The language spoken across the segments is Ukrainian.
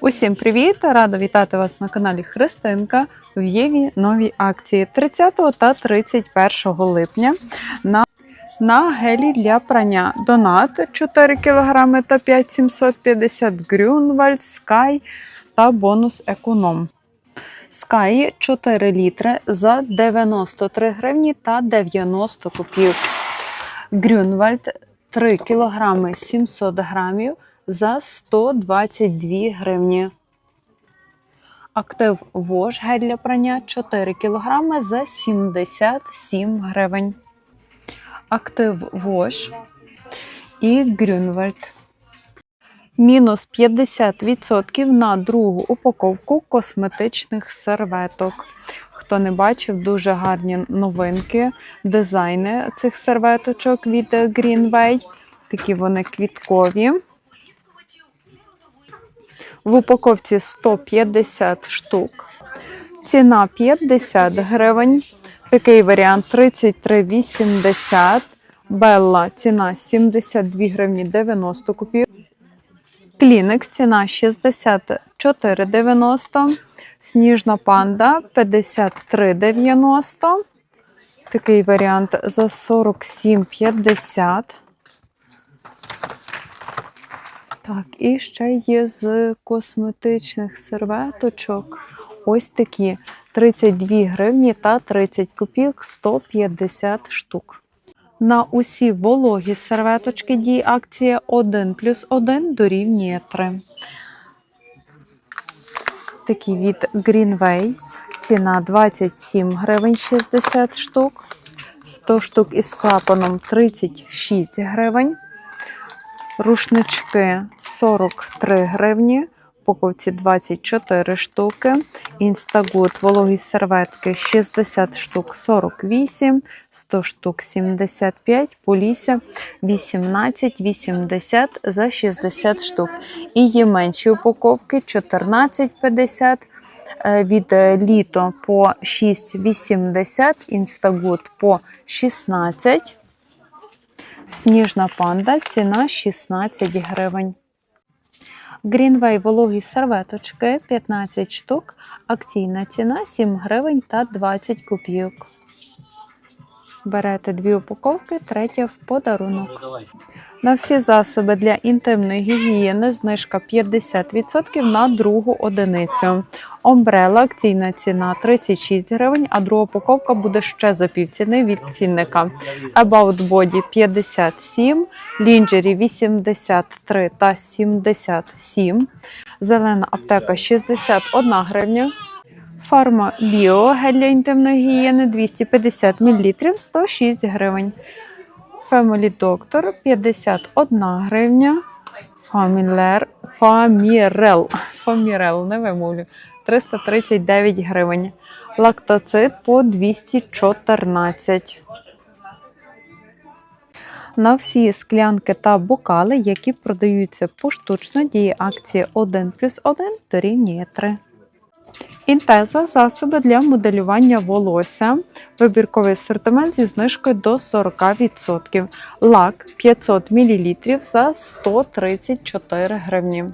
Усім привіт! Рада вітати вас на каналі Христинка. В Єві нові акції 30 та 31 липня на, на гелі для прання Донат 4 кг та 5750 Грюнвальд, Sky та бонус економ. Sky 4 літри за 93 гривні та 90 копійок. Грюнвальд 3 кг 700 грамів за 122 гривні. Актив Вош гель для прання 4 кг за 77 гривень. Актив Вош і Грюнвальд. Мінус 50% на другу упаковку косметичних серветок. Хто не бачив, дуже гарні новинки, дизайни цих серветочок від Greenway. Такі вони квіткові. В упаковці 150 штук. Ціна 50 гривень. Такий варіант 33,80. Белла ціна 72 гривні 90 копійок. Клінекс ціна 64,90. Сніжна панда 53,90. Такий варіант за 47,50. Так, і ще є з косметичних серветочок. Ось такі 32 гривні та 30 копійок 150 штук. На усі вологі серветочки діє акція 1 плюс 1 дорівнює 3. Такі від Greenway. Ціна 27 гривень 60 штук. 100 штук із клапаном 36 гривень. Рушнички 43 гривні, упаковці 24 штуки. Інстагут вологі серветки 60 штук 48, 100 штук 75, Полісся 18,80 за 60 штук. І є менші упаковки 14,50 е, від літо по 6,80, інстагут по 16. Сніжна панда, ціна 16 гривень. Greenway вологі серветочки 15 штук. Акційна ціна 7 гривень та 20 копійок. Берете дві упаковки, третя в подарунок. На всі засоби для інтимної гігієни знижка 50% на другу одиницю. Омбрела акційна ціна 36 гривень, а друга упаковка буде ще за півціни від цінника. About Body 57, Lingerie 83 та 77, Зелена аптека 61 гривня. Фарма Біо для інтимної гігієни 250 мл 106 гривень. Family Doctor 51 гривня. Familер, Фамірел. Фамірел, не вимовлю. 339 гривень. Лактоцит по 214. На всі склянки та бокали, які продаються поштучно, діє акція 1 плюс 1 дорівнює 3. Інтеза засоби для моделювання волосся. Вибірковий асортимент зі знижкою до 40%. Лак 500 мл за 134 гривні.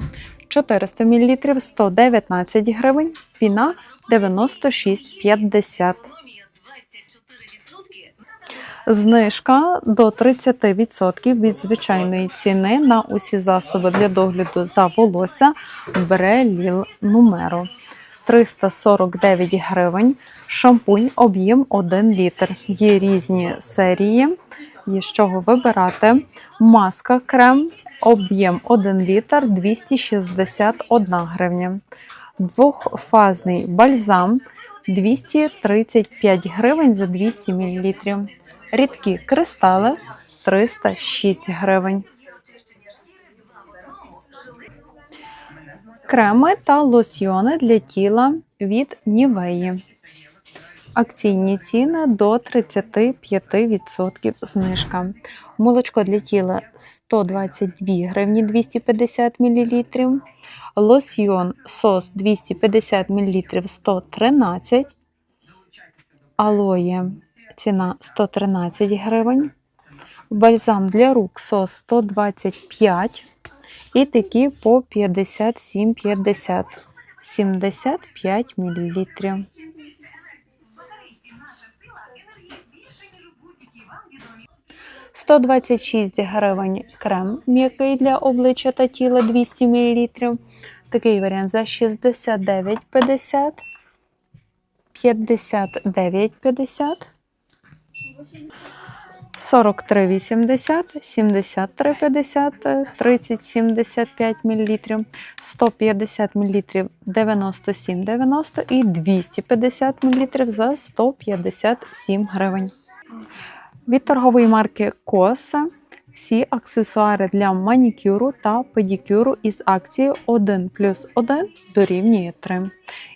400 мл 119 гривень. Фіна 96,50. Знижка до 30% від звичайної ціни на усі засоби для догляду за волосся Бреліл Нумеро. 349 гривень. Шампунь об'єм 1 літр. Є різні серії, є з чого вибирати. Маска крем, об'єм 1 літр 261 гривня. Двохфазний бальзам 235 гривень за 200 мл. Рідкі кристали 306 гривень. Креми та лосьйони для тіла від Нівеї. Акційні ціни до 35% знижка. Молочко для тіла 122 гривні 250 мл. Лосьйон сос 250 мл 113. Алоє ціна 113 гривень. Бальзам для рук сос 125 І такі по 57,50. 75 мл. 126 гривень крем м'який для обличчя та тіла 200 мл. Такий варіант за 69,50, 59,50, 43,80, 73,50, 30,75 мл, 150 мл 97,90 і 250 мл за 157 гривень. Від торгової марки Коса всі аксесуари для манікюру та педикюру із акцією 1 плюс 1 дорівнює 3.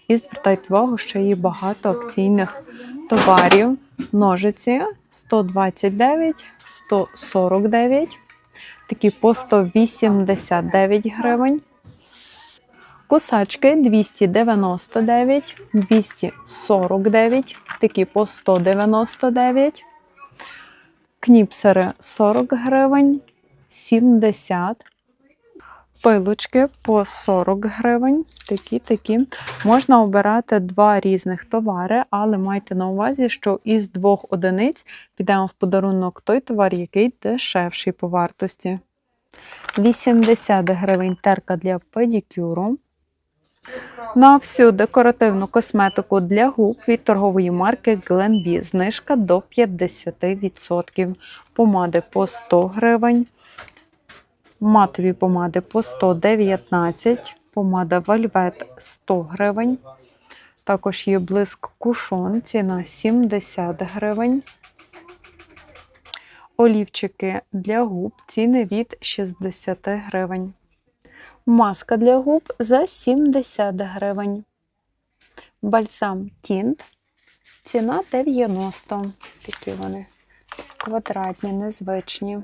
І звертайте увагу, що є багато акційних товарів. Ножиці 129, 149, такі по 189 гривень. Кусачки 299, 249, такі по 199. Кніпсери 40 гривень, 70. Пилочки по 40 гривень. Такі, такі. Можна обирати два різних товари, але майте на увазі, що із двох одиниць підемо в подарунок той товар, який дешевший по вартості. 80 гривень терка для педикюру. На всю декоративну косметику для губ від торгової марки Glenbee знижка до 50%. Помади по 100 гривень, матові помади по 119, помада Velvet 100 гривень. Також є блиск кушон, ціна 70 гривень. Олівчики для губ ціни від 60 гривень. Маска для губ за 70 гривень. Бальзам Тінт. Ціна 90. Такі вони квадратні, незвичні.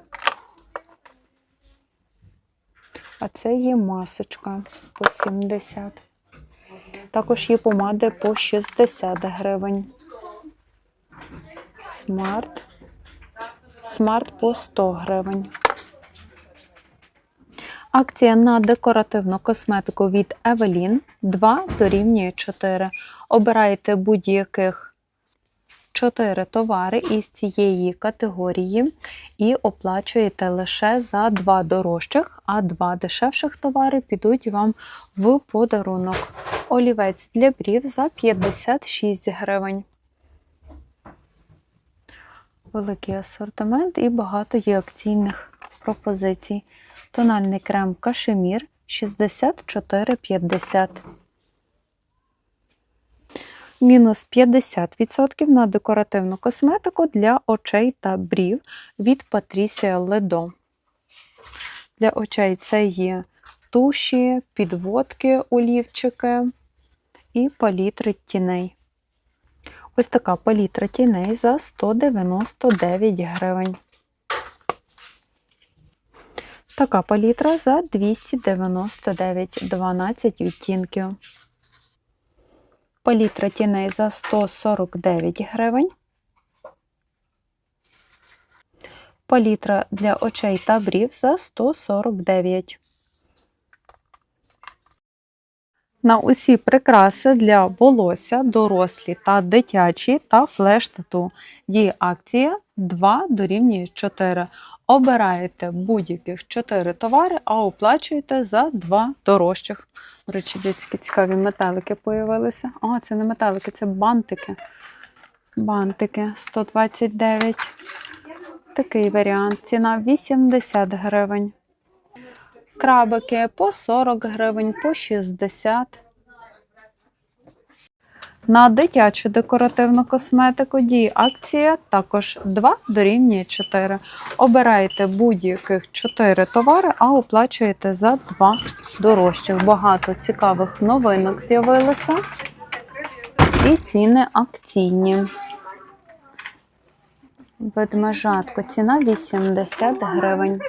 А це є масочка по 70. Також є помади по 60 гривень. Смарт. Смарт по 100 гривень. Акція на декоративну косметику від Evelyn 2 дорівнює 4. Обирайте будь-яких 4 товари із цієї категорії і оплачуєте лише за 2 дорожчих, а 2 дешевших товари підуть вам в подарунок. Олівець для брів за 56 гривень. Великий асортимент і багато є акційних пропозицій. Тональний крем кашемір 64,50. Мінус 50% на декоративну косметику для очей та брів від Patricia Ledo. Для очей це є туші, підводки, олівчики і палітри тіней. Ось така палітра тіней за 199 гривень. Така палітра за 299 12 відтінків. Палітра тіней за 149 гривень. Палітра для очей та брів за 149. На усі прикраси для волосся, дорослі та дитячі та флеш-тату. Діє акція 2 дорівнює 4. Обираєте будь-яких 4 товари, а оплачуєте за 2 дорожчих. До речі, дитячі цікаві метелики появилися. О, це не метелики, це бантики. Бантики 129. Такий варіант. Ціна 80 гривень. Крабики по 40 гривень, по 60. На дитячу декоративну косметику діє акція також 2 дорівнює 4. Обираєте будь-яких 4 товари, а оплачуєте за 2 дорожчих. Багато цікавих новинок з'явилося. І ціни акційні. Ведмежатко, ціна 80 гривень.